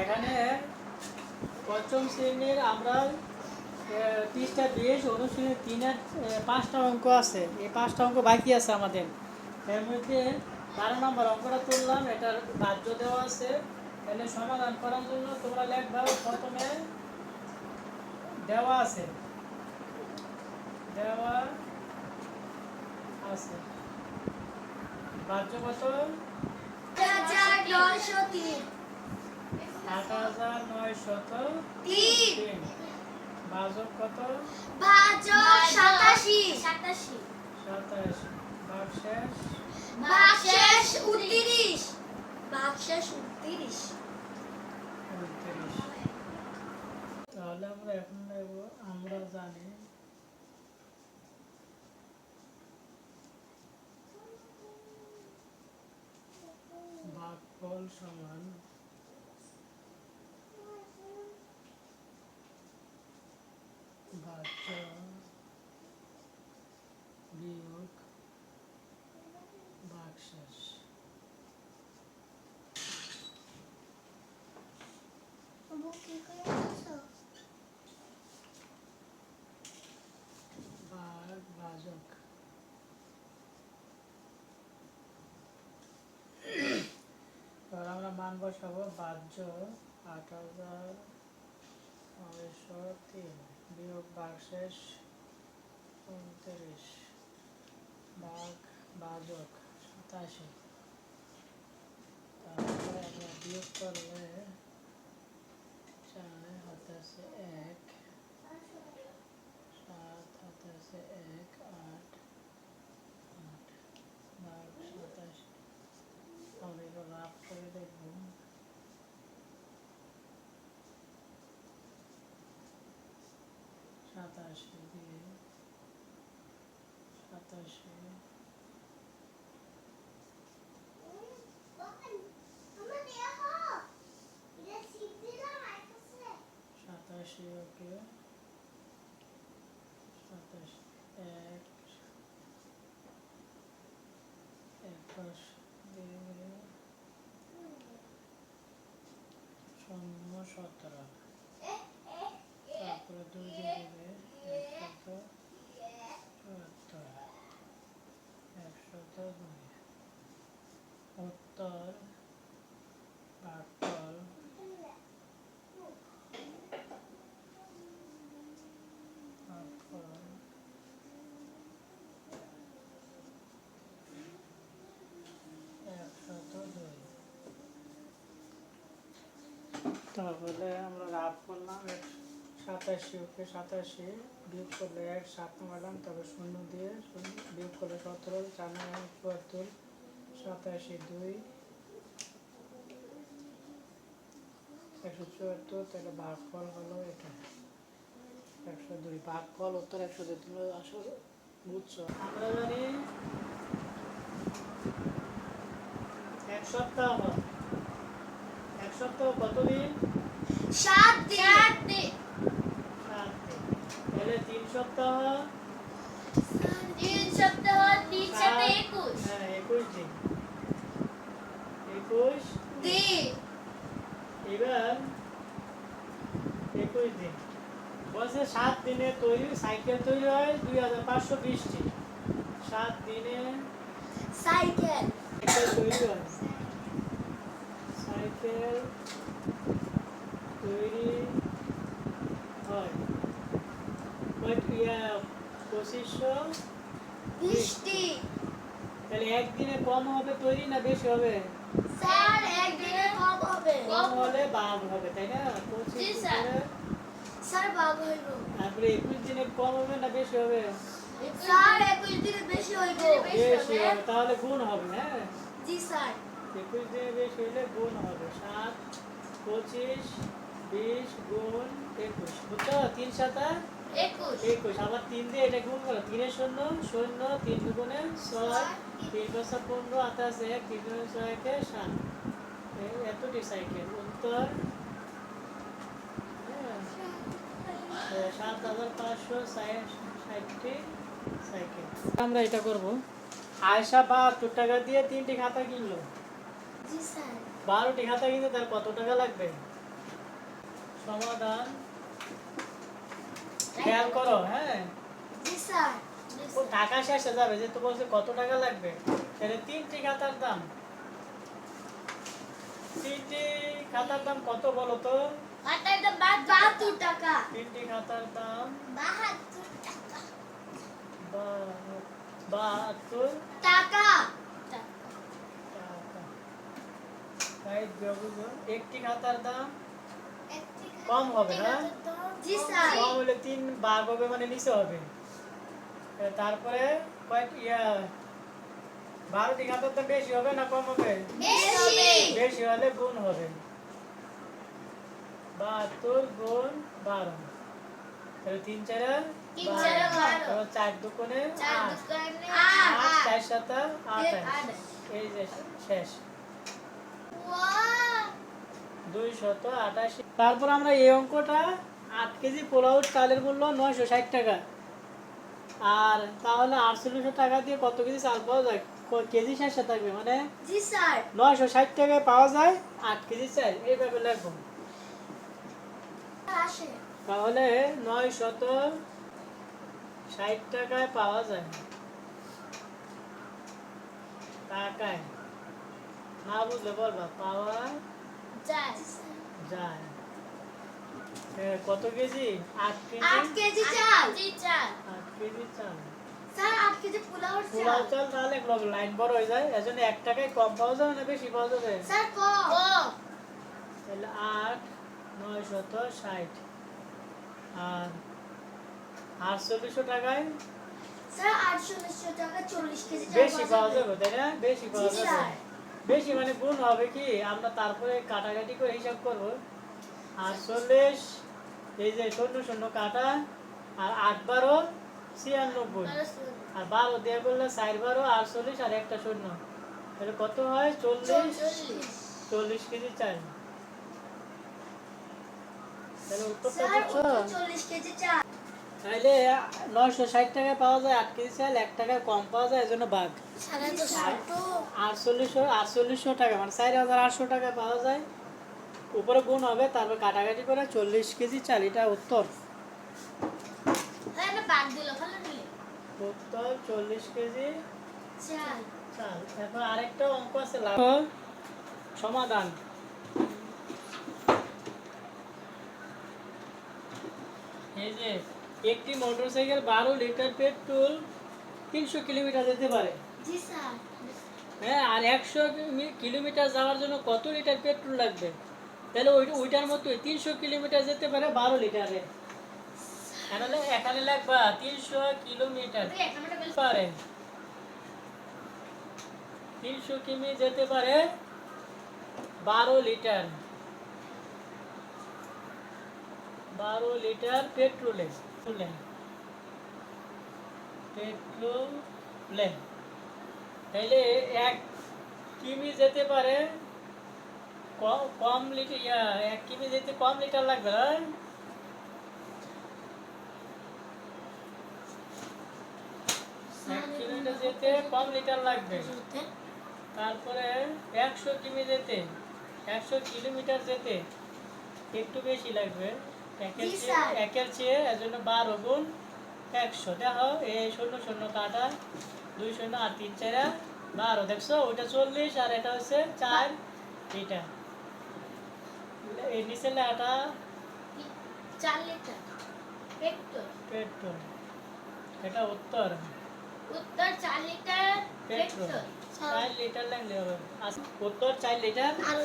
এখানে পঞ্চম শ্রেণির আমরা তিরিশটা বিশ অনুশ্রেণীর তিনের পাঁচটা অঙ্ক আছে। এই পাঁচটা অঙ্ক বাকি আছে আমাদের। এর মধ্যে বারো নম্বর অঙ্কটা তুললাম, এটার বাহ্য দেওয়া আছে। এখানে সমাধান করার জন্য তোমরা লেখবা প্রথমে দেওয়া আছে। দেওয়া আছে। বাহ্য কত? হাজার তিন। কত? ভাজক সাতাশি। সাতাশি। সাতাশ। উনত্রিশ। উনত্রিশ। তাহলে আমরা এখন নেব আমরা জানি। ভাগফল সমান বিয়োগ ভাজক এবার আমরা মান বসাবো বাহ্য আট হাজার নয়শো তিন। বিয়োগ ভাগশেষ উনত্রিশ। ভাগ ভাজক সাতাশি। তারপরে আমরা বিয়োগ করলে চার হাতে আছে এক, সাত হাতে আছে এক, আট আট। ভাগ সাতাশি। এটা লাভ করে দেখব। সাতাশি দিয়ে সাতাশি সাতাশি ওকে সাতাশি এক একুশ দিয়ে শূন্য সতেরো তারপরে দুই দিয়ে দেবে একশত চুয়াত্তর একশত দুই একশত দুই তাহলে আমরা লাভ করলাম সাতাশি, ওকে সাতাশি, বিয়োগ করলে এক, সাত নামালাম তবে শূন্য দিয়ে শূন্য, বিয়োগ করলে সতেরো, চার, নয় চুয়াত্তর। সাতাশি দুই। একশো চুয়াত্তর তাহলে ভাগফল হলো এটা। একশো দুই ভাগফল উত্তর একশো দুই তুমি আসলে বুঝছ? আমরা জানি এক সপ্তাহ এক সপ্তাহ কতদিন? সাত দিন। দিন। সাত দিন। তাহলে তিন সপ্তাহ? তিন সপ্তাহ তিন সাত- একুশ। হ্যাঁ একুশ দিন একুশ দিন একুশ দিন। বলছে সাত দিনে তৈরি সাইকেল তৈরি হয় দুই হাজার পাঁচশো বিশটি। সাত দিনে সাইকেল। তৈরি হয়। সাইকেল তৈরি হয়। পঁচিশশো তাহলে একদিনে কম হবে তৈরি না বেশি হবে? স্যার একদিনে হবে। কম হলে বাঘ হবে তাই না? জি, স্যার। স্যার বাঘ হইব। তারপরে একুশ দিনে কম হবে না বেশি হবে? স্যার একুশ দিনে বেশি হইব। বেশি হবে তাহলে গুণ হবে হ্যাঁ জি স্যার। একুশ দিনে বেশি হলে গুণ হবে। সাত পঁচিশ বিশ গুণ একুশ। বুঝছ? তিন সাতা একুশ। একুশ। আবার তিন দিয়ে এটা গুণ করো। তিনের শূন্য শূন্য তিন দুগুণে ছয়। তিন পাঁচটা পনেরো আঠাশ এক তিন দুগুণে ছয় একে সাত। এতটি সাইকেল উত্তর? হ্যাঁ, সাত হাজার পাঁচশো ষাটটি সাইকেল আমরা এটা করব। আয়সা বাহাত্তর টাকা দিয়ে তিনটি খাতা কিনলো। বারোটি খাতা কিনতে তার কত টাকা লাগবে? সমাধান। খেয়াল করো হ্যাঁ। টাকা শেষে যাবে যে তো বলছে কত টাকা লাগবে? তাহলে তিনটি খাতার দাম। তিনটি খাতার দাম কত বলো তো? খাতার দাম বাহাত্তর টাকা। তিনটি খাতার দাম? বাহাত্তর টাকা। একটি খাতার দাম? কম হবে না? কম হলে তিন ভাগ হবে মানে নিচে হবে। তারপরে কয়েক ইয়া খাতার দাম বেশি হবে না কম হবে? বেশি। হলে গুণ হবে। বাহাত্তর গুণ বারো। তাহলে তিন চারা চারে বারো। দোকানে আট। সাতা। এই যে শেষ। দুই শত আটাশি। তারপর আমরা এই অঙ্কটা আট কেজি পোলাও চালের মূল্য নয়শো ষাট টাকা। আর তাহলে আটচল্লিশশো টাকা দিয়ে কত কেজি চাল পাওয়া যায়? কেজি শেষে থাকবে মানে? জি স্যার। নয়শো ষাট টাকায় পাওয়া যায় আট কেজি চাল এইভাবে লিখব আসে। তাহলে নয় শত ষাট টাকায় পাওয়া যায়। টাকায়। না বুঝলে বলবা পাওয়া যায়। যায়। কত কেজি? আট আট কেজি? কেজি চাল জি চাল আট কেজি চাল। আট কেজি পোলাওর পোলাও চাল চাল তাহলে লাইন বড় হয়ে যায় এজন্য এক টাকায় কম পাওয়া যাবে না বেশি পাওয়া যাবে? স্যার কম কম তাহলে আট নয় শত ষাট। আর আটচল্লিশশো টাকায় স্যার আটচল্লিশশো টাকা চল্লিশ কেজি চাল বেশি পাওয়া যাবে। তাই না? বেশি পাওয়া যাবে। বেশি মানে গুণ হবে কি? আমরা তারপরে কাটাকাটি করে হিসাব করব। আটচল্লিশ এই যে শূন্য শূন্য কাটা আর আট বারো ছিয়ানব্বই। আর বারো দিয়ে করলে চার বারো আটচল্লিশ আর একটা শূন্য। তাহলে কত হয়? চল্লিশ। চল্লিশ। কেজি চাল। তাহলে উত্তরটা বুঝছ চল্লিশ কেজি চাল। তাহলে নয়শো ষাট টাকায় পাওয়া যায় আট কেজি চাল এক টাকায় কম পাওয়া যায় এজন্য তো আটচল্লিশশো আটচল্লিশশো টাকা মানে চার হাজার আটশো টাকা পাওয়া যায়। উপরে গুণ হবে তারপর কাটাকাটি করে চল্লিশ কেজি চাল এটা উত্তর। উত্তর চল্লিশ কেজি। চাল। চাল। তারপর আরেকটা অঙ্ক আছে লাভ সমাধান। এই যে একটি মোটরসাইকেল বারো লিটার পেট্রোল তিনশো কিলোমিটার যেতে পারে। হ্যাঁ আর একশো কিলোমিটার যাওয়ার জন্য কত লিটার পেট্রোল লাগবে? তাহলে ওই ওইটার মতোই তিনশো কিলোমিটার যেতে পারে বারো লিটারে। এখানে লাগবা? তিনশো কিলোমিটার। পারে। তিনশো কিমি যেতে পারে বারো লিটার। বারো লিটার পেট্রোলে। পেট্রোলে। তাইলে এক কিমি যেতে পারে কম লিটার এক কিমি যেতে কম লিটার লাগবে না যেতে কম লিটার লাগবে। তারপরে একশো কিমি যেতে একশো কিলোমিটার যেতে একটু বেশি লাগবে। একের চেয়ে একের চেয়ে এজন্য বারো গুণ একশো। দেখো এই শূন্য শূন্য কাটা দুই শূন্য আর তিন চারা বারো। দেখছ ওইটা চল্লিশ আর এটা হচ্ছে চার এটা এই নিচে লেখাটা চার লিটার? পেট্রোল? পেট্রোল। এটা উত্তর। উত্তর 4 লিটার পেট্রোল। পেট্রোল। চার লিটার লাগলে হবে। উত্তর 4 লিটার? আর